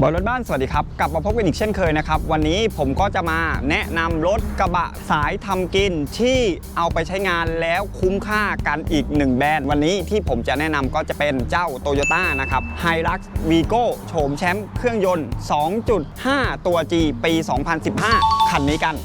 บอยรถบ้านสวัสดีครับ กลับมาพบกันอีกเช่นเคยนะครับ วันนี้ผมก็จะมาแนะนำรถกระบะสายทำกินที่เอาไปใช้งานแล้วคุ้มค่ากันอีกหนึ่งแบรนด์วันนี้ที่ผมจะแนะนำก็จะเป็นเจ้า t o y ยต้นะครับ Hilux Vigo โฉมแชมป์เครื่องยนต์ 2.5 ตัว G ปี 2015 คันนี้กัน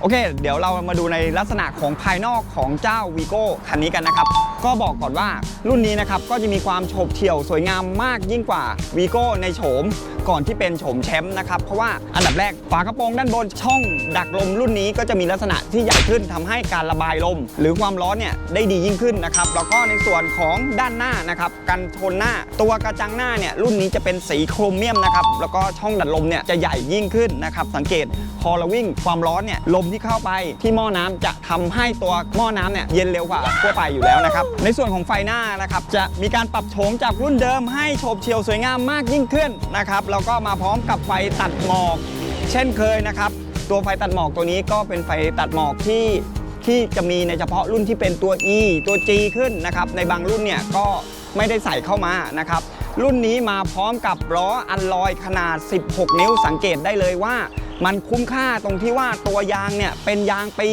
โอเค เดี๋ยวเรามาดูในลักษณะของภายนอกของเจ้า v ีโก้คันนี้กันนะครับ ก็บอกก่อนว่ารุ่นนี้นะครับก็จะมีความโฉบเฉี่ยวสวยงามมากยิ่งกว่า v ีโก้ในโฉม ก่อนที่เป็นโฉมแชมป์นะครับเพราะว่าอันดับแรกฝากระโปรงด้านบนช่องดักลมรุ่นนี้ก็จะมีลักษณะที่ใหญ่ขึ้นทำให้การระบายลม หรือความร้อนเนี่ยได้ดียิ่งขึ้นนะครับแล้วก็ในส่วนของด้านหน้านะครับกันชนหน้าตัวกระจังหน้าเนี่ยรุ่นนี้จะเป็นสีโครเมียมนะครับแล้วก็ช่องดัดลมเนี่ยจะใหญ่ยิ่งขึ้นนะครับสังเกตพอเราวิ่งความร้อนเนี่ยลมที่เข้าไปที่หม้อน้ำจะทำให้ตัวหม้อน้ำเนี่ยเย็นเร็วกว่าทั่วไปอยู่แล้วนะครับในส่วนของไฟหน้านะครับจะมีการปรับโฉมจากรุ่นเดิมให้โฉบเฉี่ยวสวยงามมากยิ่งขึ้นนะครับแล้วก็มาพร้อมกับไฟตัดหมอก เช่นเคยนะครับ ตัวไฟตัดหมอกตัวนี้ก็เป็นไฟตัดหมอกที่ที่จะมีในเฉพาะรุ่นที่เป็นตัว E ตัว G ขึ้นนะครับ ในบางรุ่นเนี่ยก็ไม่ได้ใส่เข้ามานะครับ รุ่นนี้มาพร้อมกับล้ออันลอยขนาด 16 นิ้วสังเกตได้เลยว่า มันคุ้มค่าตรงที่ว่าตัวยางเนี่ยเป็นยางปี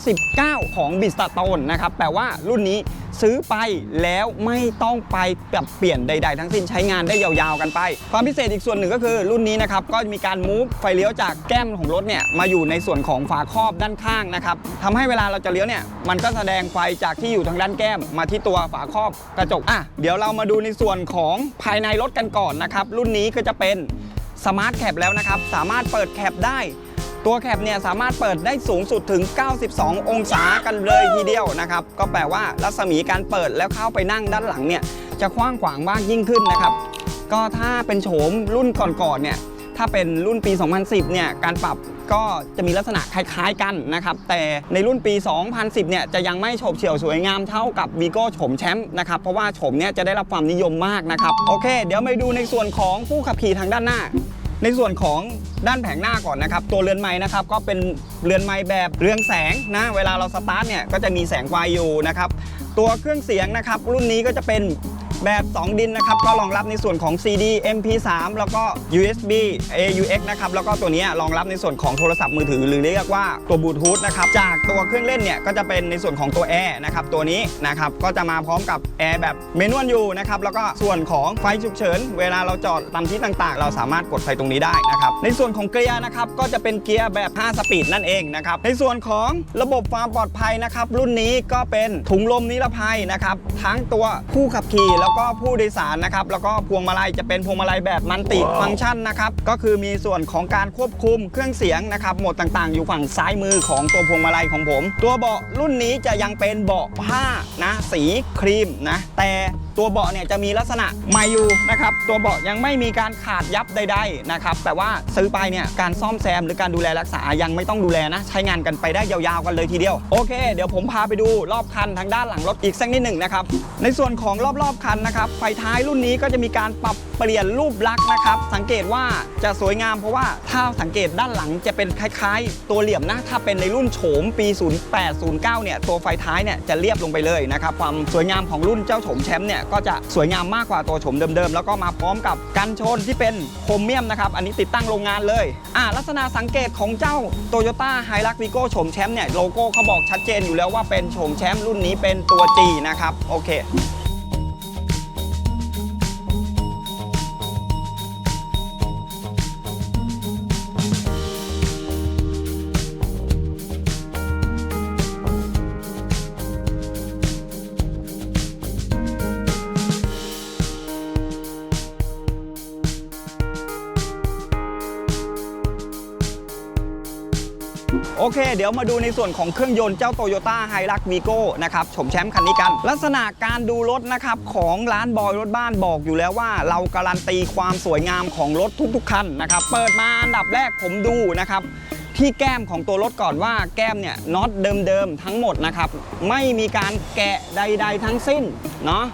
2019 ของบิสตาโตนนะครับแปลว่ารุ่นนี้ ซื้อไปแล้วไม่ต้องไปปรับเปลี่ยนใด ๆ ทั้งสิ้นใช้งานได้ยาวๆกันไป ความพิเศษอีกส่วนหนึ่งก็คือรุ่นนี้นะครับก็มีการมูฟไฟเลี้ยวจากแก้มของรถเนี่ยมาอยู่ในส่วนของฝาครอบด้านข้างนะครับทำให้เวลาเราจะเลี้ยวเนี่ยมันก็แสดงไฟจากที่อยู่ทางด้านแก้ม มาที่ตัวฝาครอบกระจกอะเดี๋ยวเรามาดูในส่วนของภายในรถกันก่อนนะครับรุ่นนี้ก็จะเป็นสมาร์ทแคปแล้วนะครับสามารถเปิดแคปได้ ตัวแคปเนี่ยสามารถเปิดได้สูงสุดถึง 92 องศากันเลยทีเดียวนะครับ ก็แปลว่ารัศมีการเปิดแล้วเข้าไปนั่งด้านหลังเนี่ยจะกว้างขวางมากยิ่งขึ้นนะครับ ก็ถ้าเป็นโฉมรุ่นก่อนๆเนี่ยถ้าเป็นรุ่นปี 2010 เนี่ย การปรับก็จะมีลักษณะคล้ายๆกันนะครับ แต่ในรุ่นปี 2010 เนี่ย จะยังไม่โฉบเฉี่ยวสวยงามเท่ากับ v ีโก้โฉมแชมป์นะครับ เพราะว่าโฉมเนี่ยจะได้รับความนิยมมากนะครับ โอเค เดี๋ยวไปดูในส่วนของผู้ขับขี่ทางด้านหน้า ในส่วนของ ด้านแผงหน้าก่อนนะครับ ตัวเรือนไม้นะครับก็เป็นเรือนไม้แบบเรืองแสงนะเวลาเราสตาร์ทเนี่ยก็จะมีแสงไฟอยู่นะครับตัวเครื่องเสียงนะครับรุ่นนี้ก็จะเป็น แบบ 2 ดินนะครับ ก็รองรับในส่วนของ CD MP3 แล้วก็ USB AUX นะครับ แล้วก็ตัวนี้รองรับในส่วนของโทรศัพท์มือถือ หรือเรียกว่าตัวบลูทูธนะครับ จากตัวเครื่องเล่นเนี่ย ก็จะเป็นในส่วนของตัวแอร์นะครับ ตัวนี้นะครับ ก็จะมาพร้อมกับแอร์แบบเมนวลอยู่นะครับ แล้วก็ส่วนของไฟฉุกเฉิน เวลาเราจอดตามที่ต่างๆ เราสามารถกดไฟตรงนี้ได้นะครับ ในส่วนของเกียร์นะครับ ก็จะเป็นเกียร์แบบ 5 สปีดนั่นเองนะครับ ในส่วนของระบบความปลอดภัยนะครับ รุ่นนี้ก็เป็นถุงลมนิรภัยนะครับ ทั้งตัวผู้ขับขี่แล้วแล้วก็ผู้โดยสารนะครับแล้วก็พวงมาลัยจะเป็นพวงมาลัยแบบมันติฟังก์ชันนะครับก็คือมีส่วนของการควบคุมเครื่องเสียงนะครับโหมดต่างๆ อยู่ฝั่งซ้ายมือของตัวพวงมาลัยของผม ตัวเบาะรุ่นนี้จะยังเป็นเบาะผ้านะสีครีมนะแต่ ตัวเบาะเนี่ยจะมีลักษณะใหม่อยู่นะครับตัวเบาะยังไม่มีการขาดยับใดๆนะครับแต่ว่าซื้อไปเนี่ยการซ่อมแซมหรือการดูแลรักษายังไม่ต้องดูแลนะ ใช้งานกันไปได้ยาวๆกันเลยทีเดียวโอเค เดี๋ยวผมพาไปดูรอบคันทางด้านหลังรถอีกสักนิดหนึ่งนะครับในส่วนของรอบๆคันนะครับไฟท้ายรุ่นนี้ก็จะมีการปรับเปลี่ยนรูปลักษณ์นะครับ สังเกตว่าจะสวยงามเพราะว่าถ้าสังเกตด้านหลังจะเป็นคล้าย ๆ ตัวเหลี่ยมนะถ้าเป็นในรุ่นโฉมปี 0809 เนี่ยตัวไฟท้ายเนี่ยจะเรียบลงไปเลยนะครับความสวยงามของรุ่นเจ้าโฉมแชมป์เนี่ยก็จะสวยงามมากกว่าตัวโฉมเดิมๆ แล้วก็มาพร้อมกับกันชนที่เป็นโครเมียมนะครับอันนี้ติดตั้งโรงงานเลยอ่าลักษณะสังเกตของเจ้า Toyota Hilux Vigo โฉมแชมป์เนี่ยโลโก้เขาบอกชัดเจนอยู่แล้วว่าเป็นโฉมแชมป์รุ่นนี้เป็นตัว G นะครับโอเค โอเค เดี๋ยวมาดูในส่วนของเครื่องยนต์เจ้า Toyota Hilux Vigo นะครับชมแชมป์คันนี้กัน ลักษณะการดูรถนะครับของร้านบอยรถบ้านบอกอยู่แล้วว่า เราการันตีความสวยงามของรถทุกๆคันนะครับเปิดมาอันดับแรกผมดูนะครับที่แก้มของตัวรถก่อนว่าแก้มเนี่ยน็อตเดิมๆทั้งหมดนะครับไม่มีการแกะใด ๆ ทั้งสิ้นเนาะ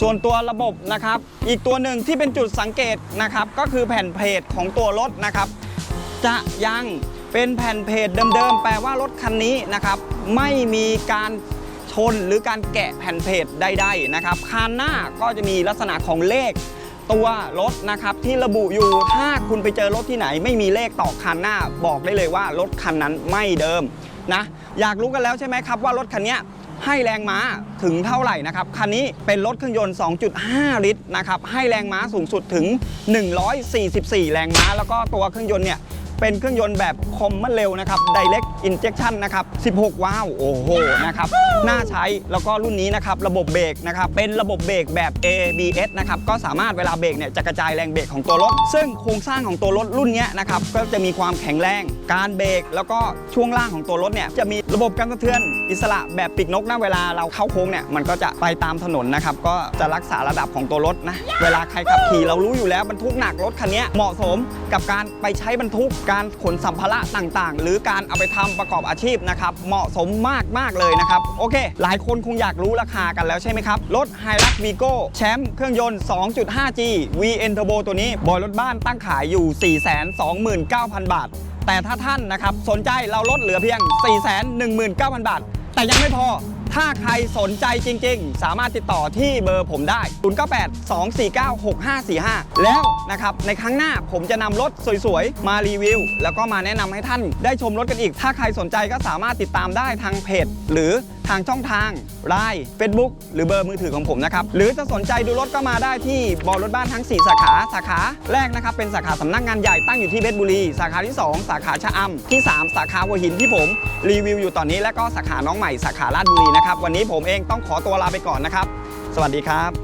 ส่วนตัวระบบนะครับ อีกตัวหนึ่งที่เป็นจุดสังเกตนะครับ ก็คือแผ่นเพลทของตัวรถนะครับ จะยัง เป็นแผ่นเพจเดิมๆ แปลว่ารถคันนี้นะครับ ไม่มีการชนหรือการแกะแผ่นเพจใดๆนะครับคานหน้าก็จะมีลักษณะของเลขตัวรถนะครับที่ระบุอยู่ถ้าคุณไปเจอรถที่ไหน ไม่มีเลขต่อคันหน้าบอกได้เลยว่ารถคันนั้นไม่เดิมนะอยากรู้กันแล้วใช่ไหมครับว่ารถคันนี้ให้แรงม้าถึงเท่าไหร่นะครับคันนี้เป็นรถเครื่องยนต์ 2.5 ลิตรนะครับให้แรงม้าสูงสุดถึง 144 แรงม้า แล้วก็ตัวเครื่องยนต์เนี่ย เป็นเครื่องยนต์แบบคอมมันเร็วนะครับ Direct Injection นะครับ 16 ว้าว โอ้โห นะครับ น่าใช้ แล้วก็รุ่นนี้นะครับ ระบบเบรกนะครับ เป็นระบบเบรกแบบ ABS นะครับ ก็สามารถเวลาเบรกเนี่ยจะกระจายแรงเบรกของตัวรถ ซึ่งโครงสร้างของตัวรถรุ่นเนี้ยนะครับ ก็จะมีความแข็งแรง การเบรก แล้วก็ช่วงล่างของตัวรถเนี่ย จะมีระบบการสะเทือน อิสระแบบปีกนกนะ เวลาเราเข้าโค้งเนี่ย มันก็จะไปตามถนนนะครับ ก็จะรักษาระดับของตัวรถนะ เวลาใครขับขี่เรารู้อยู่แล้วบรรทุกหนักรถคันนี้เหมาะสมกับการไปใช้บรรทุกการขนสัมภาระต่างๆ หรือการเอาไปทำประกอบอาชีพนะครับเหมาะสมมากมากเลยนะครับโอเค หลายคนคงอยากรู้ราคากันแล้วใช่ไหมครับ รถ h i l u x v i g o แชมป์เครื่องยนต์ 2.5G VN Turbo ตัวนี้บอยรถบ้านตั้งขายอยู่ 429,000 บาท แต่ถ้าท่านนะครับสนใจเราลดเหลือเพียง 419,000 บาท แต่ยังไม่พอ ถ้าใครสนใจจริง ๆ สามารถติดต่อที่เบอร์ผมได้ 098 249 6545 แล้วนะครับในครั้งหน้าผมจะนำรถสวยๆ มารีวิว แล้วก็มาแนะนำให้ท่านได้ชมรถกันอีก ถ้าใครสนใจก็สามารถติดตามได้ทางเพจ หรือางช่องทางไลน์ Facebook หรือเบอร์มือถือของผมนะครับ หรือจะสนใจดูรถก็มาได้ที่บอรถบ้านทั้ง 4 สาขาสาขาแรกนะครับ เป็นสาขาสำนักงานใหญ่ตั้งอยู่ที่เพชรบุรี สาขาที่ 2 สาขาชะอำที่ 3 สาขาหัวหินที่ผมรีวิวอยู่ตอนนี้และก็สาขาน้องใหม่สาขาลาดบุรีนะครับวันนี้ผมเองต้องขอตัวลาไปก่อนนะครับ สวัสดีครับ